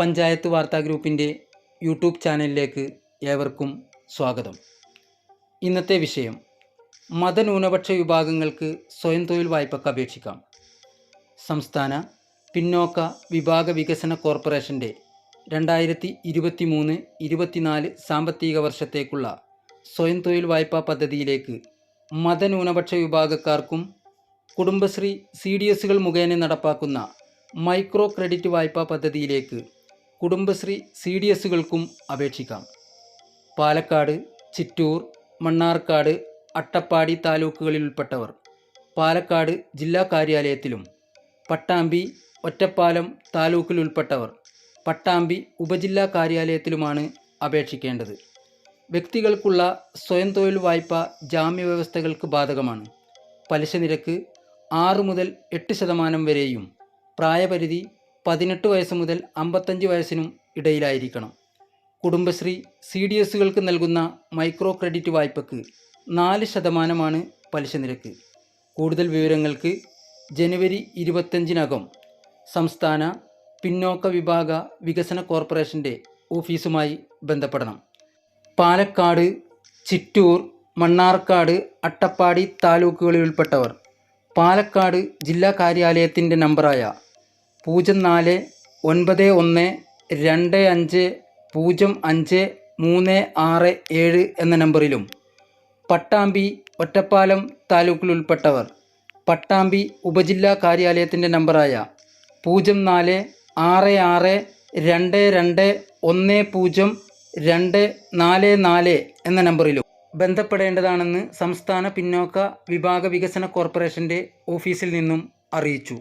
പഞ്ചായത്ത് വാർത്താ ഗ്രൂപ്പിന്റെ യൂട്യൂബ് ചാനലിലേക്ക് ഏവർക്കും സ്വാഗതം. ഇന്നത്തെ വിഷയം മതന്യൂനപക്ഷ വിഭാഗങ്ങൾക്ക് സ്വയം തൊഴിൽ വായ്പക്ക് അപേക്ഷിക്കാം. സംസ്ഥാന പിന്നോക്ക വിഭാഗ വികസന കോർപ്പറേഷന്റെ രണ്ടായിരത്തി ഇരുപത്തി മൂന്ന് ഇരുപത്തിനാല് സാമ്പത്തിക വർഷത്തേക്കുള്ള സ്വയം തൊഴിൽ വായ്പാ പദ്ധതിയിലേക്ക് മതന്യൂനപക്ഷ വിഭാഗക്കാർക്കും കുടുംബശ്രീ സി ഡി എസുകൾ മുഖേന നടപ്പാക്കുന്ന മൈക്രോ ക്രെഡിറ്റ് വായ്പാ പദ്ധതിയിലേക്ക് കുടുംബശ്രീ സി ഡി എസുകൾക്കും അപേക്ഷിക്കാം. പാലക്കാട് ചിറ്റൂർ മണ്ണാർക്കാട് അട്ടപ്പാടി താലൂക്കുകളിൽ ഉൾപ്പെട്ടവർ പാലക്കാട് ജില്ലാ കാര്യാലയത്തിലും പട്ടാമ്പി ഒറ്റപ്പാലം താലൂക്കിൽ ഉൾപ്പെട്ടവർ പട്ടാമ്പി ഉപജില്ലാ കാര്യാലയത്തിലുമാണ് അപേക്ഷിക്കേണ്ടത്. വ്യക്തികൾക്കുള്ള സ്വയം തൊഴിൽ വായ്പ ജാമ്യ വ്യവസ്ഥകൾക്ക് ബാധകമാണ്. പലിശ നിരക്ക് ആറ് മുതൽ എട്ട് ശതമാനം വരെയും പ്രായപരിധി പതിനെട്ട് വയസ്സ് മുതൽ അമ്പത്തഞ്ച് വയസ്സിനും ഇടയിലായിരിക്കണം. കുടുംബശ്രീ സി ഡി എസുകൾക്ക് നൽകുന്ന മൈക്രോ ക്രെഡിറ്റ് വായ്പക്ക് നാല് ശതമാനമാണ് പലിശ നിരക്ക്. കൂടുതൽ വിവരങ്ങൾക്ക് ജനുവരി ഇരുപത്തഞ്ചിനകം സംസ്ഥാന പിന്നോക്ക വിഭാഗ വികസന കോർപ്പറേഷന്റെ ഓഫീസുമായി ബന്ധപ്പെടണം. പാലക്കാട് ചിറ്റൂർ മണ്ണാർക്കാട് അട്ടപ്പാടി താലൂക്കുകളിൽ ഉൾപ്പെട്ടവർ പാലക്കാട് ജില്ലാ കാര്യാലയത്തിന്റെ നമ്പറായ പൂജ്യം നാല് ഒൻപത് ഒന്ന് രണ്ട് അഞ്ച് പൂജ്യം അഞ്ച് മൂന്ന് ആറ് ഏഴ് എന്ന നമ്പറിലും പട്ടാമ്പി ഒറ്റപ്പാലം താലൂക്കിലുൾപ്പെട്ടവർ പട്ടാമ്പി ഉപജില്ലാ കാര്യാലയത്തിന്റെ നമ്പറായ പൂജ്യം നാല് ആറ് ആറ് രണ്ട് രണ്ട് ഒന്ന് പൂജ്യം രണ്ട് നാല് നാല് എന്ന നമ്പറിലും ബന്ധപ്പെടേണ്ടതാണെന്ന് സംസ്ഥാന പിന്നോക്ക വിഭാഗ വികസന കോർപ്പറേഷന്റെ ഓഫീസിൽ നിന്നും അറിയിച്ചു.